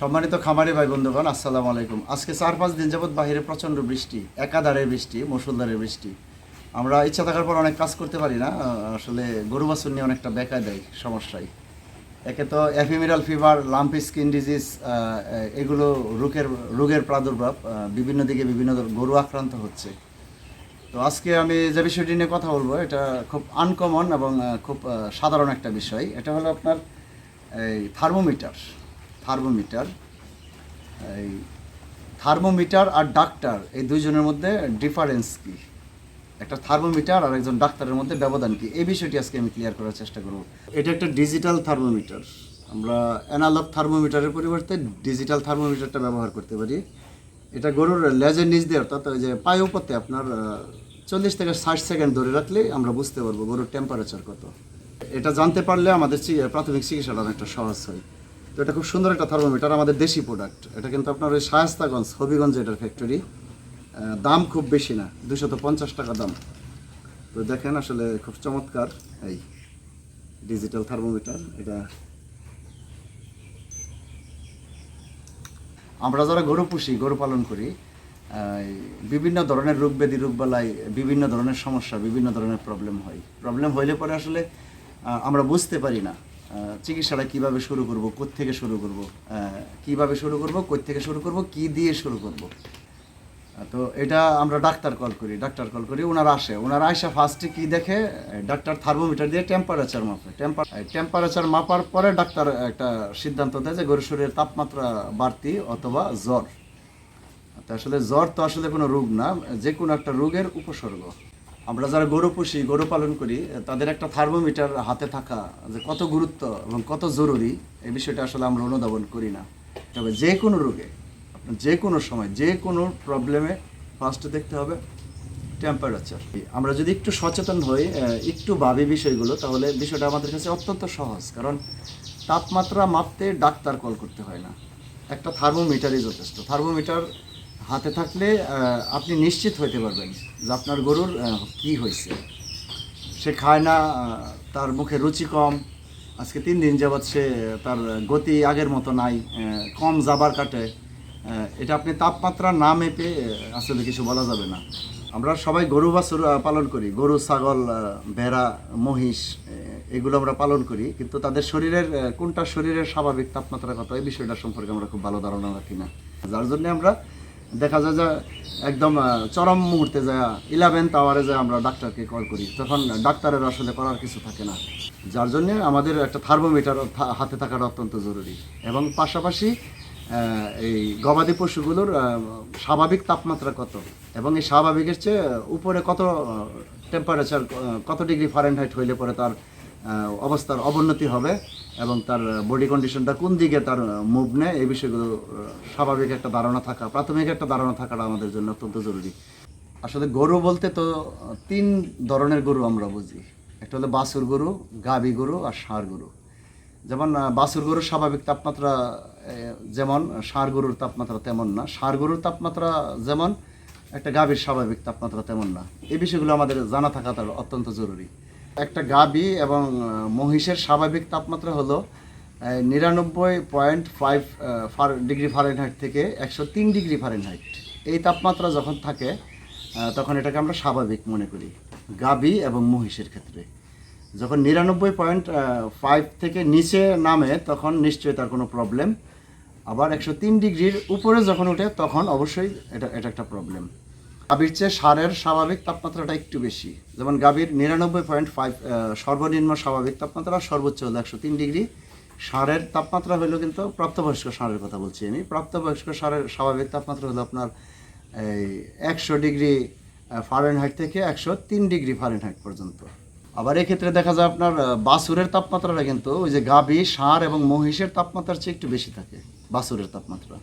সম্মানিত খামারি ভাই বন্ধুগণ আসসালামু আলাইকুম। আজকে চার পাঁচ দিন যাবৎ বাহিরে প্রচণ্ড বৃষ্টি, একাধারে বৃষ্টি, মুসুলধারে বৃষ্টি। আমরা ইচ্ছা থাকার পর অনেক কাজ করতে পারি না আসলে গরু বাছুর নিয়ে অনেকটা বেকায় দেয় সমস্যায়। একে তো ephemeral fever lumpy skin disease এগুলো রোগের রোগের প্রাদুর্ভাব বিভিন্ন দিকে বিভিন্ন গরু আক্রান্ত হচ্ছে। তো আজকে আমি যে বিষয়টি নিয়ে কথা বলব, এটা খুব আনকমন এবং খুব সাধারণ একটা বিষয়। এটা হলো আপনার এই থার্মোমিটার থার্মোমিটার। এই থার্মোমিটার আর ডাক্তার, এই দুইজনের মধ্যে ডিফারেন্স কি? একটা থার্মোমিটার আর একজন ডাক্তারের মধ্যে ব্যবধান কি? এই বিষয়টি আজকে আমি ক্লিয়ার করার চেষ্টা করব। এটা একটা ডিজিটাল থার্মোমিটার। আমরা অ্যানালগ থার্মোমিটারের পরিবর্তে ডিজিটাল থার্মোমিটারটা ব্যবহার করতে পারি। এটা গরুর লেজের নিচ দিয়ে, অর্থাৎ যে পায়ে উপরতে আপনার চল্লিশ থেকে ষাট সেকেন্ড ধরে রাখলে আমরা বুঝতে পারব গরুর টেম্পারেচার কত। এটা জানতে পারলে আমাদের প্রাথমিক চিকিৎসাটা অনেকটা সহজ হয়। তো এটা খুব সুন্দর একটা থার্মোমিটার আমাদের দেশি প্রোডাক্ট এটা কিন্তু আপনার ওই শায়স্তাগঞ্জ, হবিগঞ্জ এটার ফ্যাক্টরি দাম খুব বেশি না দুশত পঞ্চাশ টাকা দাম। তো দেখেন আসলে খুব চমৎকার, এই ডিজিটাল থার্মোমিটার এটা। আমরা যারা গরু পুষি, গরু পালন করি বিভিন্ন ধরনের রোগ ব্যাধি, রোগবালাই, বিভিন্ন ধরনের সমস্যা, বিভিন্ন ধরনের প্রবলেম হয়। প্রবলেম হইলে পরে আসলে আমরা বুঝতে পারি না। চিকিৎসাটা কীভাবে শুরু করব থেকে শুরু করব কীভাবে শুরু করব থেকে শুরু করব, কি দিয়ে শুরু করব। তো এটা আমরা ডাক্তার কল করি, ডাক্তার কল করি ওনারা আসে। ওনারা আসে ফার্স্টে কি দেখে ডাক্তার থার্মোমিটার দিয়ে টেম্পারেচার মাপে। টেম্পার টেম্পারেচার মাপার পরে ডাক্তার একটা সিদ্ধান্ত দেয় যে গরুর শরীরের তাপমাত্রা বাড়তি অথবা জ্বর। আসলে জ্বর তো আসলে কোনো রোগ না, যে কোনো একটা রোগের উপসর্গ। আমরা যারা গরু পুষি, গরু পালন করি, তাদের একটা থার্মোমিটার হাতে থাকা যে কত গুরুত্ব এবং কত জরুরি, এই বিষয়টা আসলে আমরা অনুধাবন করি না। তবে যে কোনো রোগে, আপনার যে কোনো সময়, যে কোনো প্রবলেমে ফার্স্টে দেখতে হবে টেম্পারেচার আমরা যদি একটু সচেতন হই একটু ভাবি বিষয়গুলো, তাহলে বিষয়টা আমাদের কাছে অত্যন্ত সহজ। কারণ তাপমাত্রা মাপতে ডাক্তার কল করতে হয় না। একটা থার্মোমিটারই যথেষ্ট। থার্মোমিটার হাতে থাকলে আপনি নিশ্চিত হইতে পারবেন যে আপনার গরুর কি হয়েছে সে খায় না তার মুখে রুচি কম, আজকে তিন দিন যাবৎ সে তার গতি আগের মতো নাই কম যাবার কাটে এটা আপনি তাপমাত্রা না মেপে আসলে কিছু বলা যাবে না। আমরা সবাই গরু বাছুর পালন করি, গরু, ছাগল ভেড়া, মহিষ এগুলো আমরা পালন করি, কিন্তু তাদের শরীরের কোনটা শরীরের স্বাভাবিক তাপমাত্রা কত, এই বিষয়টা সম্পর্কে আমরা খুব ভালো ধারণা রাখি না। যার জন্য আমরা দেখা যায় যে একদম চরম মুহূর্তে যায় ইলেভেন্থ আওয়ারে যায় আমরা ডাক্তারকে কল করি। তখন ডাক্তারের আসলে করার কিছু থাকে না। যার জন্য আমাদের একটা থার্মোমিটার হাতে থাকাটা অত্যন্ত জরুরি। এবং পাশাপাশি এই গবাদি পশুগুলোর স্বাভাবিক তাপমাত্রা কত? এবং এই স্বাভাবিকের চেয়ে উপরে কত টেম্পারেচার কত ডিগ্রি ফারেনহাইট হইলে পরে তার অবস্থার অবনতি হবে এবং তার বডি কন্ডিশনটা কোন দিকে তার মুভ নেয় এই বিষয়গুলো স্বাভাবিক একটা ধারণা থাকা, প্রাথমিক একটা ধারণা থাকাটা আমাদের জন্য অত্যন্ত জরুরি। আসলে গরু বলতে তো তিন ধরনের গরু আমরা বুঝি। একটা হলো বাছুর গরু গাবি গরু আর ষাঁড় গরু। যেমন বাছুর গরুর স্বাভাবিক তাপমাত্রা যেমন, ষাঁড় গরুর তাপমাত্রা তেমন না। ষাঁড় গরুর তাপমাত্রা যেমন, একটা গাভীর স্বাভাবিক তাপমাত্রা তেমন না। এই বিষয়গুলো আমাদের জানা থাকা তার অত্যন্ত জরুরি। একটা গাভী এবং মহিষের স্বাভাবিক তাপমাত্রা হলো নিরানব্বই পয়েন্ট ফাইভ ফার, ডিগ্রি ফারেনহাইট থেকে একশো তিন ডিগ্রি ফারেনহাইট। এই তাপমাত্রা যখন থাকে তখন এটাকে আমরা স্বাভাবিক মনে করি গাভী এবং মহিষের ক্ষেত্রে। যখন নিরানব্বই পয়েন্ট ফাইভ থেকে নিচে নামে, তখন নিশ্চয়ই তার কোনো প্রবলেম আবার একশো তিন ডিগ্রির উপরে যখন ওঠে তখন অবশ্যই এটা এটা একটা প্রবলেম গাভীর চেয়ে সারের স্বাভাবিক তাপমাত্রাটা একটু বেশি। যেমন গাভীর নিরানব্বই পয়েন্ট ফাইভ সর্বনিম্ন স্বাভাবিক তাপমাত্রা সর্বোচ্চ হলো একশো তিন ডিগ্রি। সারের তাপমাত্রা হলো কিন্তু প্রাপ্তবয়স্ক সারের কথা বলছি আমি। প্রাপ্তবয়স্ক সারের স্বাভাবিক তাপমাত্রা হলো আপনার এই একশো ডিগ্রি ফারেনহাইট থেকে একশো তিন ডিগ্রি ফারেনহাইট পর্যন্ত। আবার এক্ষেত্রে দেখা যায় আপনার আহ, বাছুরের তাপমাত্রাটা কিন্তু ওই যে গাভী ষাঁড় এবং মহিষের তাপমাত্রার চেয়ে একটু বেশি থাকে বাছুরের তাপমাত্রা।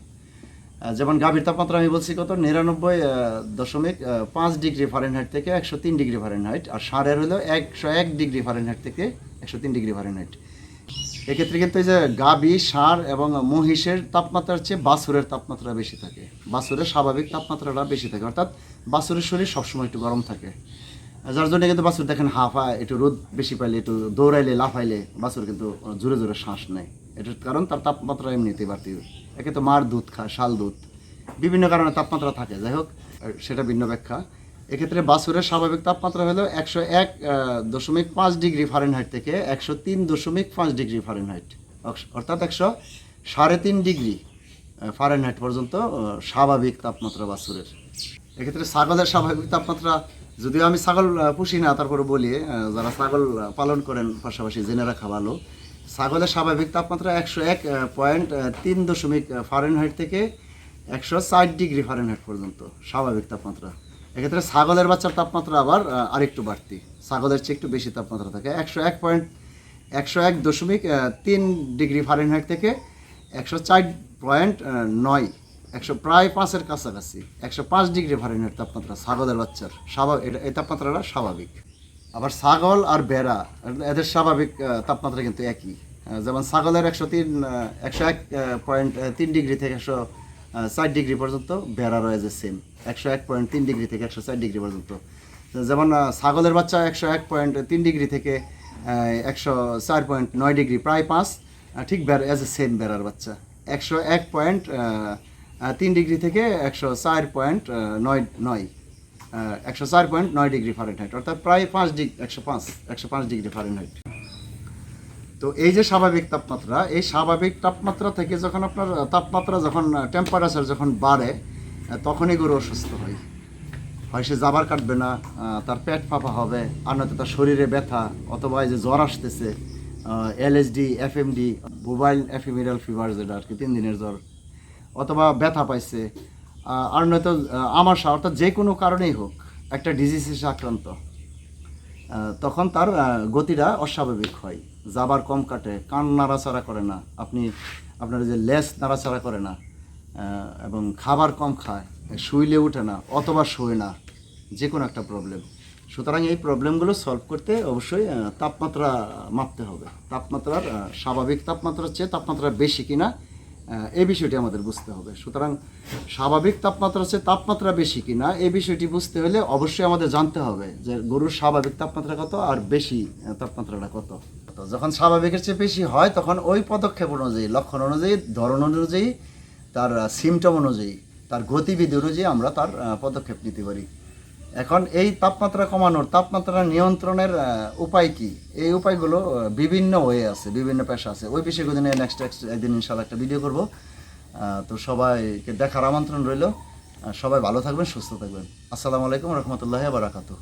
যেমন গাভীর তাপমাত্রা আমি বলছি কত? নিরানব্বই দশমিক পাঁচ ডিগ্রি ফারেনহাইট থেকে একশো তিন ডিগ্রি ফারেনহাইট আর সারের হলো একশো এক ডিগ্রি ফারেনহাইট থেকে একশো তিন ডিগ্রি ফারেনহাইট এক্ষেত্রে কিন্তু এই যে গাভী, সার এবং মহিষের তাপমাত্রার চেয়ে বাছুরের তাপমাত্রা বেশি থাকে। বাছুরের স্বাভাবিক তাপমাত্রাটা বেশি থাকে। অর্থাৎ বাছুরের শরীর সবসময় একটু গরম থাকে। যার জন্য কিন্তু বাছুর দেখেন হাফা একটু রোদ বেশি পাইলে, একটু দৌড়াইলে, লাফাইলে বাছুর কিন্তু জোরে জোরে শ্বাস নেয়। এটার কারণ তার তাপমাত্রা এমনিতেই বাড়তি। একে তো মার দুধ খায় শাল দুধ। বিভিন্ন কারণে তাপমাত্রা থাকে, যাই হোক সেটা ভিন্ন ব্যাখ্যা। এক্ষেত্রে বাছুরের স্বাভাবিক তাপমাত্রা হলো একশো এক দশমিক পাঁচ ডিগ্রি ফারেনহাইট থেকে একশো তিন দশমিক পাঁচ ডিগ্রি ফারেনহাইট অর্থাৎ একশো সাড়ে তিন ডিগ্রি ফারেনহাইট পর্যন্ত স্বাভাবিক তাপমাত্রা বাছুরের এক্ষেত্রে ছাগলের স্বাভাবিক তাপমাত্রা, যদিও আমি ছাগল পুষি না, তারপরে বলি যারা ছাগল পালন করেন, পাশাপাশি জেনে রাখা ভালো। ছাগলের স্বাভাবিক তাপমাত্রা একশো এক পয়েন্ট তিন দশমিক ফারেনহাইট থেকে একশো ষাট ডিগ্রি ফারেনহাইট পর্যন্ত স্বাভাবিক তাপমাত্রা। এক্ষেত্রে ছাগলের বাচ্চার তাপমাত্রা আবার আরেকটু বাড়তি। ছাগলের চেয়ে একটু বেশি তাপমাত্রা থাকে। একশো এক পয়েন্ট একশো এক দশমিক তিন ডিগ্রি ফারেনহাইট থেকে একশো চার পয়েন্ট নয়, একশো প্রায় পাঁচের কাছাকাছি, একশো পাঁচ ডিগ্রি ফারেনহাইট তাপমাত্রা ছাগলের বাচ্চার স্বাভাবিক, এটা, এই তাপমাত্রাটা স্বাভাবিক। আবার ছাগল আর বেড়া এদের স্বাভাবিক তাপমাত্রা কিন্তু একই। যেমন ছাগলের একশো তিন একশো এক পয়েন্ট তিন ডিগ্রি থেকে একশো চার ডিগ্রি পর্যন্ত বেড়া রয়েছে সেম একশো এক পয়েন্ট তিন ডিগ্রি থেকে একশো চার ডিগ্রি পর্যন্ত। যেমন ছাগলের বাচ্চা একশো এক পয়েন্ট তিন ডিগ্রি থেকে একশো চার পয়েন্ট নয় ডিগ্রি, প্রায় পাঁচ ঠিক বেড়া এজ এ সেম বেড়ার বাচ্চা। একশো এক পয়েন্ট তিন ডিগ্রি থেকে একশো চার পয়েন্ট নয় নয়। একশো চার পয়েন্ট নয় ডিগ্রি ফারেনহাইট অর্থাৎ প্রায় পাঁচ ডিগ্রি, একশো পাঁচ একশো পাঁচ ডিগ্রি ফারেনহাইট তো এই যে স্বাভাবিক তাপমাত্রা, এই স্বাভাবিক তাপমাত্রা থেকে যখন আপনার তাপমাত্রা যখন টেম্পারেচার যখন বাড়ে তখনই গরু অসুস্থ হয়। হয় সে জাবার কাটবে না তার পেট ফাঁপা হবে, আর নয়তো তার শরীরে ব্যথা, অথবা এই যে জ্বর আসতেছে LSD FMD mobile ephemeral fever যেটা আর কি তিন দিনের জ্বর, অথবা ব্যথা পাইছে আর নয়তো আহ, আমাশা অর্থাৎ যে কোনো কারণেই হোক একটা ডিজিজ হিসেবে আক্রান্ত তখন তার গতিটা অস্বাভাবিক হয়। যাবার কম কাটে কান নাড়াচাড়া করে না আপনি আপনার যে লেস নাড়াচাড়া করে না এবং খাবার কম খায় শুইলে উঠে না অথবা শোয় না যে কোনো একটা প্রবলেম সুতরাং এই প্রবলেমগুলো সলভ করতে অবশ্যই তাপমাত্রা মাপতে হবে। তাপমাত্রার স্বাভাবিক তাপমাত্রার চেয়ে তাপমাত্রা বেশি কিনা এই বিষয়টি আমাদের বুঝতে হবে। সুতরাং স্বাভাবিক তাপমাত্রা হচ্ছে তাপমাত্রা বেশি কি না এই বিষয়টি বুঝতে হলে অবশ্যই আমাদের জানতে হবে যে গরুর স্বাভাবিক তাপমাত্রা কত আর বেশি তাপমাত্রাটা কত। যখন স্বাভাবিকের চেয়ে বেশি হয়, তখন ওই পদক্ষেপ অনুযায়ী, লক্ষণ অনুযায়ী, ধরন অনুযায়ী, তার সিমটম অনুযায়ী, তার গতিবিধি অনুযায়ী আমরা তার পদক্ষেপ নিতে পারি। এখন এই তাপমাত্রা কমানোর তাপমাত্রা নিয়ন্ত্রণের উপায় কি? এই উপায়গুলো বিভিন্ন ওয়ে আছে, বিভিন্ন পেশা আছে। ওই বিষয়গুলো নিয়ে নেক্সট একদিন ইনশাল্লাহ একটা ভিডিও করব। তো সবাইকে দেখার আমন্ত্রণ রইল। সবাই ভালো থাকবেন, সুস্থ থাকবেন। আসসালামু আলাইকুম রহমতুল্লাহ বারাকাতু